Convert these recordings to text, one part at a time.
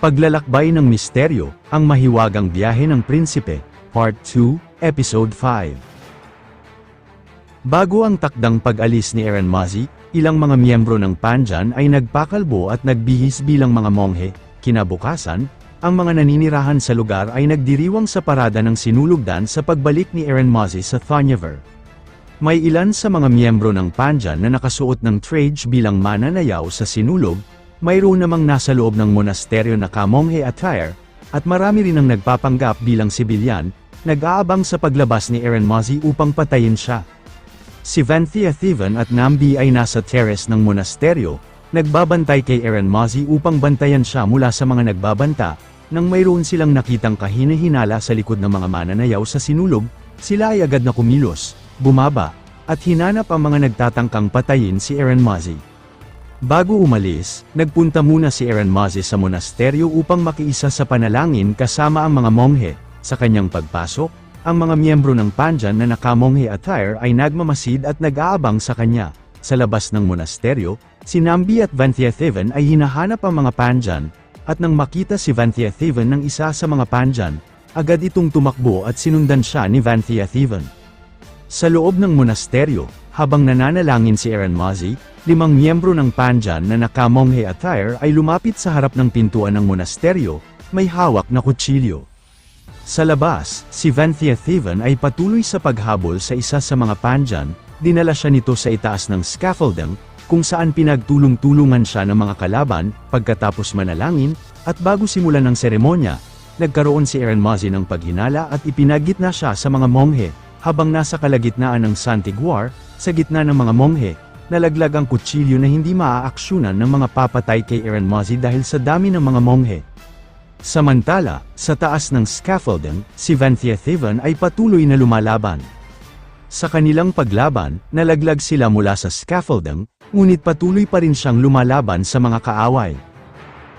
Paglalakbay ng Misteryo, Ang Mahiwagang Biyahe ng Prinsipe, Part 2, Episode 5. Bago ang takdang pag-alis ni Eren Mazi, ilang mga miyembro ng Panjan ay nagpakalbo at nagbihis bilang mga monghe. Kinabukasan, ang mga naninirahan sa lugar ay nagdiriwang sa parada ng sinulugdan sa pagbalik ni Eren Mazi sa Thonyaver. May ilan sa mga miyembro ng Panjan na nakasuot ng trage bilang mananayaw sa sinulog, mayroon namang nasa loob ng monasteryo na kamonghe attire, at marami rin ang nagpapanggap bilang sibilyan, nag-aabang sa paglabas ni Eren Mazi upang patayin siya. Si Vanthia Thiven at Nambi ay nasa terrace ng monasteryo, nagbabantay kay Eren Mazi upang bantayan siya mula sa mga nagbabanta, nang mayroon silang nakitang kahinahinala sa likod ng mga mananayaw sa sinulog, sila ay agad na kumilos, bumaba, at hinanap ang mga nagtatangkang patayin si Eren Mazi. Bago umalis, nagpunta muna si Eren Mazi sa monasteryo upang makiisa sa panalangin kasama ang mga monghe. Sa kanyang pagpasok, ang mga miyembro ng Panjan na nakamonghe attire ay nagmamasid at nag-aabang sa kanya. Sa labas ng monasteryo, si Nambi at Vanthiathivan ay hinahanap ang mga Panjan, at nang makita si Vanthiathivan ng isa sa mga Panjan, agad itong tumakbo at sinundan siya ni Vanthiathivan. Sa loob ng monasteryo, habang nananalangin si Eren Mazi, limang miyembro ng Panjan na nakamonghe attire ay lumapit sa harap ng pintuan ng monasteryo, may hawak na kutsilyo. Sa labas, si Vanthia Thiven ay patuloy sa paghabol sa isa sa mga Panjan, dinala siya nito sa itaas ng scaffolding, kung saan pinagtulong-tulungan siya ng mga kalaban, pagkatapos manalangin, at bago simulan ng seremonya, nagkaroon si Eren Mazi ng paghinala at ipinagitna siya sa mga monghe, habang nasa kalagitnaan ng Santiguar, sa gitna ng mga monghe, nalaglag ang kutsilyo na hindi maaaksyonan ng mga papatay kay Eren Mazi dahil sa dami ng mga monghe. Samantala, sa taas ng scaffolding, si Vanthia Thiven ay patuloy na lumalaban. Sa kanilang paglaban, nalaglag sila mula sa scaffolding, ngunit patuloy pa rin siyang lumalaban sa mga kaaway.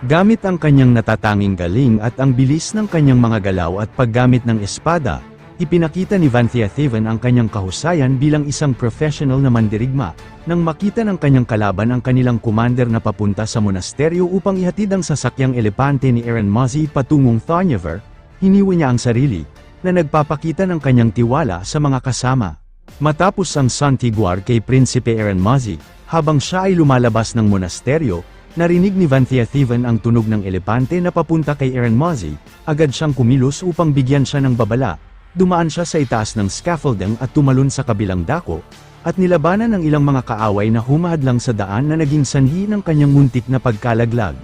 Gamit ang kanyang natatanging galing at ang bilis ng kanyang mga galaw at paggamit ng espada, ipinakita ni Vanthia Thiven ang kanyang kahusayan bilang isang professional na mandirigma, nang makita ng kanyang kalaban ang kanilang commander na papunta sa monasteryo upang ihatid ang sasakyang elepante ni Eren Mazi patungong Thonyaver, hiniwi niya ang sarili, na nagpapakita ng kanyang tiwala sa mga kasama. Matapos ang Santiguar kay Prinsipe Eren Mazi, habang siya ay lumalabas ng monasteryo, narinig ni Vanthia Thiven ang tunog ng elepante na papunta kay Eren Mazi, agad siyang kumilos upang bigyan siya ng babala, dumaan siya sa itaas ng scaffolding at tumalon sa kabilang dako, at nilabanan ng ilang mga kaaway na humahadlang sa daan na naging sanhi ng kanyang muntik na pagkalaglag.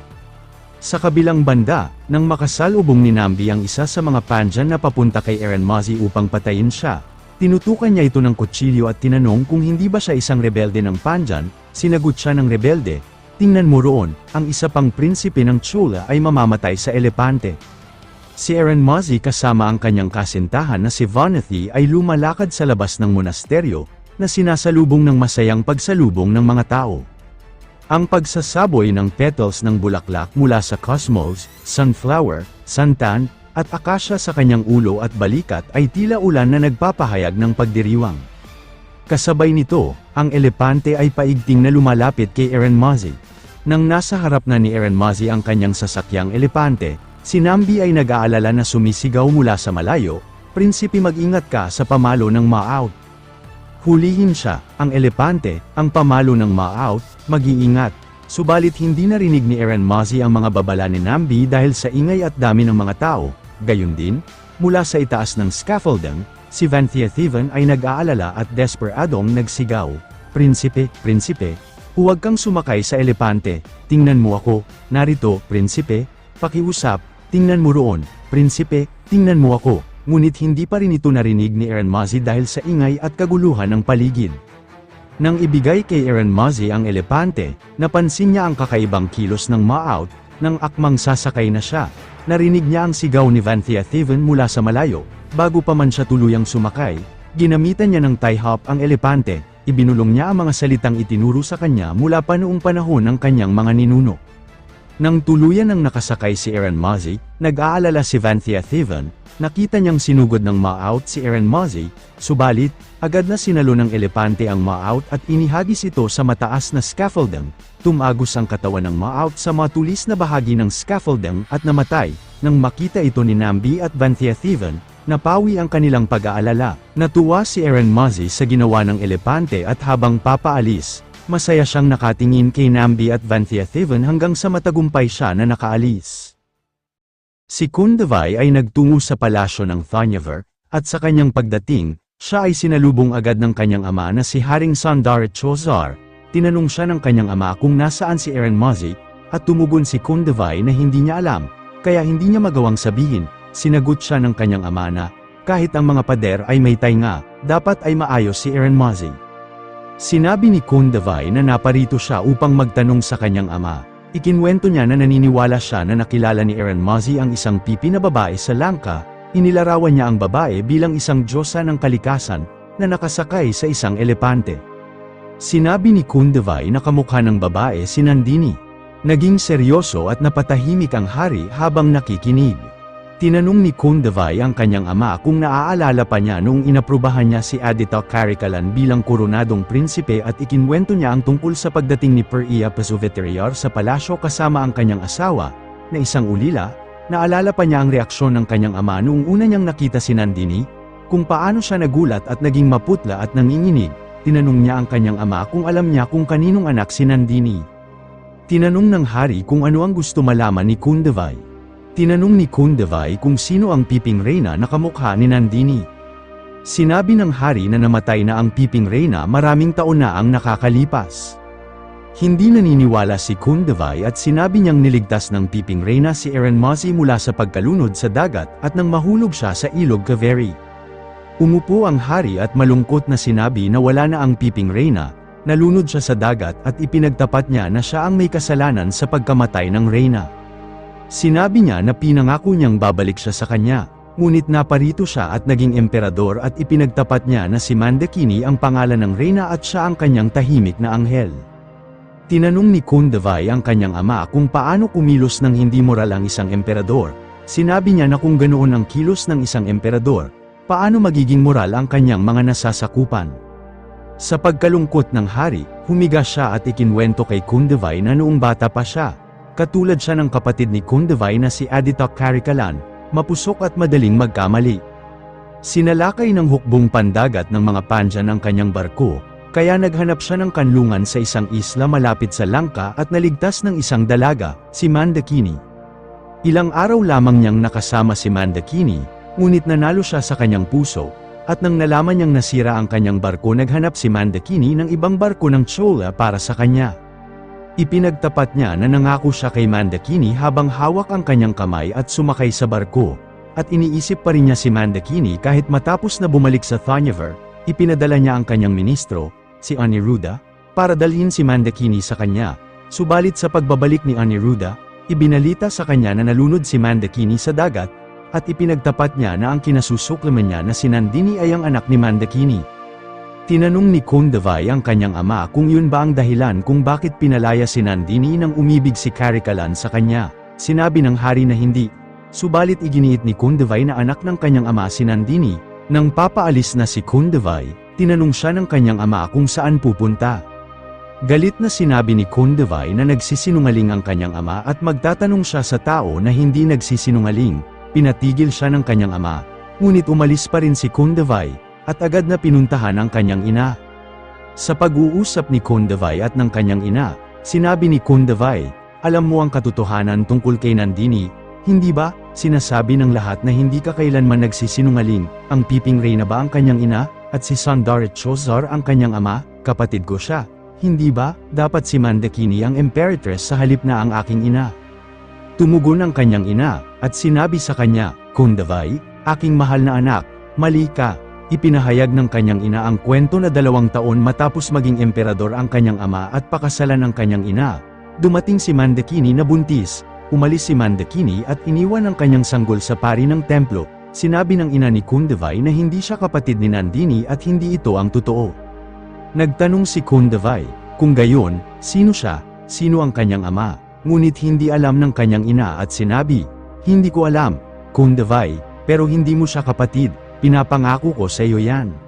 Sa kabilang banda, nang makasalubong ni Nambi ang isa sa mga Panjan na papunta kay Eren Mazi upang patayin siya, tinutukan niya ito ng kutsilyo at tinanong kung hindi ba siya isang rebelde ng Panjan, sinagot siya ng rebelde, tingnan mo roon, ang isa pang prinsipe ng Chula ay mamamatay sa elepante. Si Eren Mazi kasama ang kanyang kasintahan na si Vanathy ay lumalakad sa labas ng monasteryo, na sinasalubong ng masayang pagsalubong ng mga tao. Ang pagsasaboy ng petals ng bulaklak mula sa cosmos, sunflower, santan, at akasya sa kanyang ulo at balikat ay tila ulan na nagpapahayag ng pagdiriwang. Kasabay nito, ang elepante ay paigting na lumalapit kay Eren Mazi. Nang nasa harap na ni Eren Mazi ang kanyang sasakyang elepante, si Nambi ay nag-aalala na sumisigaw mula sa malayo, Prinsipi mag-ingat ka sa pamalo ng ma-out. Hulihin siya, ang elepante, ang pamalo ng ma-out, mag-iingat. Subalit hindi narinig ni Eren Mazi ang mga babala ni Nambi dahil sa ingay at dami ng mga tao, gayon din, mula sa itaas ng scaffolding, si Vanthia Thiven ay nag-aalala at desperadong nagsigaw. Prinsipe, prinsipe, huwag kang sumakay sa elepante, tingnan mo ako, narito, prinsipe, pakiusap, tingnan mo roon, prinsipe, tingnan mo ako, ngunit hindi pa rin ito narinig ni Eren Mazi dahil sa ingay at kaguluhan ng paligid. Nang ibigay kay Eren Mazi ang elepante, napansin niya ang kakaibang kilos ng ma-out, nang akmang sasakay na siya. Narinig niya ang sigaw ni Vanthia Thiven mula sa malayo, bago pa man siya tuluyang sumakay, ginamitan niya ng tie hop ang elepante, ibinulong niya ang mga salitang itinuro sa kanya mula pa noong panahon ng kanyang mga ninuno. Nang tuluyan ng nakasakay si Aaron Mozzie, nag-aalala si Vanthia Thiven, nakita niyang sinugod ng Maaut si Aaron Mozzie, subalit, agad na sinalo ng elepante ang Maaut at inihagis ito sa mataas na scaffolding, tumagos ang katawan ng Maaut sa matulis na bahagi ng scaffolding at namatay, nang makita ito ni Nambi at Vanthia Thiven, napawi ang kanilang pag-aalala, natuwa si Aaron Mozzie sa ginawa ng elepante at habang papaalis, Masaya siyang nakatingin kay Nambi at Vanthia Thiven hanggang sa matagumpay siya na nakaalis. Si Kundavai ay nagtungo sa palasyo ng Thonyaver, at sa kanyang pagdating, siya ay sinalubong agad ng kanyang ama na si Haring Sandaret Chozar. Tinanong siya ng kanyang ama kung nasaan si Aaron Mozzie, at tumugon si Kundavai na hindi niya alam, kaya hindi niya magawang sabihin, sinagot siya ng kanyang ama na, kahit ang mga pader ay may tainga, dapat ay maayos si Aaron Mozzie. Sinabi ni Kundavai na naparito siya upang magtanong sa kanyang ama. Ikinwento niya na naniniwala siya na nakilala ni Aaron Mozzie ang isang pipi na babae sa Langka, inilarawan niya ang babae bilang isang diyosa ng kalikasan, na nakasakay sa isang elepante. Sinabi ni Kundavai na kamukha ng babae si Nandini. Naging seryoso at napatahimik ang hari habang nakikinig. Tinanong ni Kundavai ang kanyang ama kung naaalala pa niya noong inaprubahan niya si Adita Karikalan bilang koronadong prinsipe at ikinwento niya ang tungkol sa pagdating ni Peria Pasuveterior sa palasyo kasama ang kanyang asawa, na isang ulila, naalala pa niya ang reaksyon ng kanyang ama noong una niyang nakita si Nandini, kung paano siya nagulat at naging maputla at nanginginig, tinanong niya ang kanyang ama kung alam niya kung kaninong anak si Nandini. Tinanong ng hari kung ano ang gusto malaman ni Kundavai. Tinanong ni Kundavai kung sino ang piping reyna na kamukha ni Nandini. Sinabi ng hari na namatay na ang piping reyna maraming taon na ang nakakalipas. Hindi naniniwala si Kundavai at sinabi niyang niligtas ng piping reyna si Aaron Mozzie mula sa pagkalunod sa dagat at nang mahulog siya sa ilog Kaveri. Umupo ang hari at malungkot na sinabi na wala na ang piping reyna, nalunod siya sa dagat at ipinagtapat niya na siya ang may kasalanan sa pagkamatay ng reyna. Sinabi niya na pinangako niyang babalik siya sa kanya, ngunit naparito siya at naging emperador at ipinagtapat niya na si Mandakini ang pangalan ng reyna at siya ang kanyang tahimik na anghel. Tinanong ni Kundavai ang kanyang ama kung paano kumilos ng hindi moral ang isang emperador. Sinabi niya na kung ganoon ang kilos ng isang emperador, paano magiging moral ang kanyang mga nasasakupan. Sa pagkalungkot ng hari, humiga siya at ikinwento kay Kundavai na noong bata pa siya, Katulad siya ng kapatid ni Kundavai na si Adita Karikalan, mapusok at madaling magkamali. Sinalakay ng hukbong pandagat ng mga pandyan ang kanyang barko, kaya naghanap siya ng kanlungan sa isang isla malapit sa Langka at naligtas ng isang dalaga, si Mandakini. Ilang araw lamang niyang nakasama si Mandakini, ngunit nanalo siya sa kanyang puso, at nang nalaman niyang nasira ang kanyang barko naghanap si Mandakini ng ibang barko ng Chola para sa kanya. Ipinagtapat niya na nangako siya kay Mandakini habang hawak ang kanyang kamay at sumakay sa barko, at iniisip pa rin niya si Mandakini kahit matapos na bumalik sa Thonyaver, ipinadala niya ang kanyang ministro, si Aniruda, para dalhin si Mandakini sa kanya. Subalit sa pagbabalik ni Aniruda, ibinalita sa kanya na nalunod si Mandakini sa dagat, at ipinagtapat niya na ang kinasusuklaman niya na si Nandini ay ang anak ni Mandakini. Tinanong ni Kundavai ang kanyang ama kung yun ba ang dahilan kung bakit pinalaya si Nandini nang umibig si Karikalan sa kanya. Sinabi ng hari na hindi. Subalit iginiit ni Kundavai na anak ng kanyang ama si Nandini. Nang papaalis na si Kundavai, tinanong siya ng kanyang ama kung saan pupunta. Galit na sinabi ni Kundavai na nagsisinungaling ang kanyang ama at magtatanong siya sa tao na hindi nagsisinungaling. Pinatigil siya ng kanyang ama. Ngunit umalis pa rin si Kundavai, at agad na pinuntahan ang kanyang ina. Sa pag-uusap ni Kundavai at ng kanyang ina, sinabi ni Kundavai, alam mo ang katotohanan tungkol kay Nandini, hindi ba, sinasabi ng lahat na hindi ka kailanman nagsisinungaling, ang piping reyna ba ang kanyang ina, at si Sandaret Chozar ang kanyang ama, kapatid ko siya, hindi ba, dapat si Mandakini ang emperadress sa halip na ang aking ina. Tumugon ang kanyang ina, at sinabi sa kanya, Kundavai, aking mahal na anak, mali ka, Ipinahayag ng kanyang ina ang kwento na dalawang taon matapos maging emperador ang kanyang ama at pakasalan ng kanyang ina. Dumating si Mandakini na buntis, umalis si Mandakini at iniwan ang kanyang sanggol sa pari ng templo. Sinabi ng ina ni Kundavai na hindi siya kapatid ni Nandini at hindi ito ang totoo. Nagtanong si Kundavai, kung gayon, sino siya, sino ang kanyang ama? ngunit hindi alam ng kanyang ina at sinabi, Hindi ko alam, Kundavai, pero hindi mo siya kapatid, pinapangako ko sa iyo yan.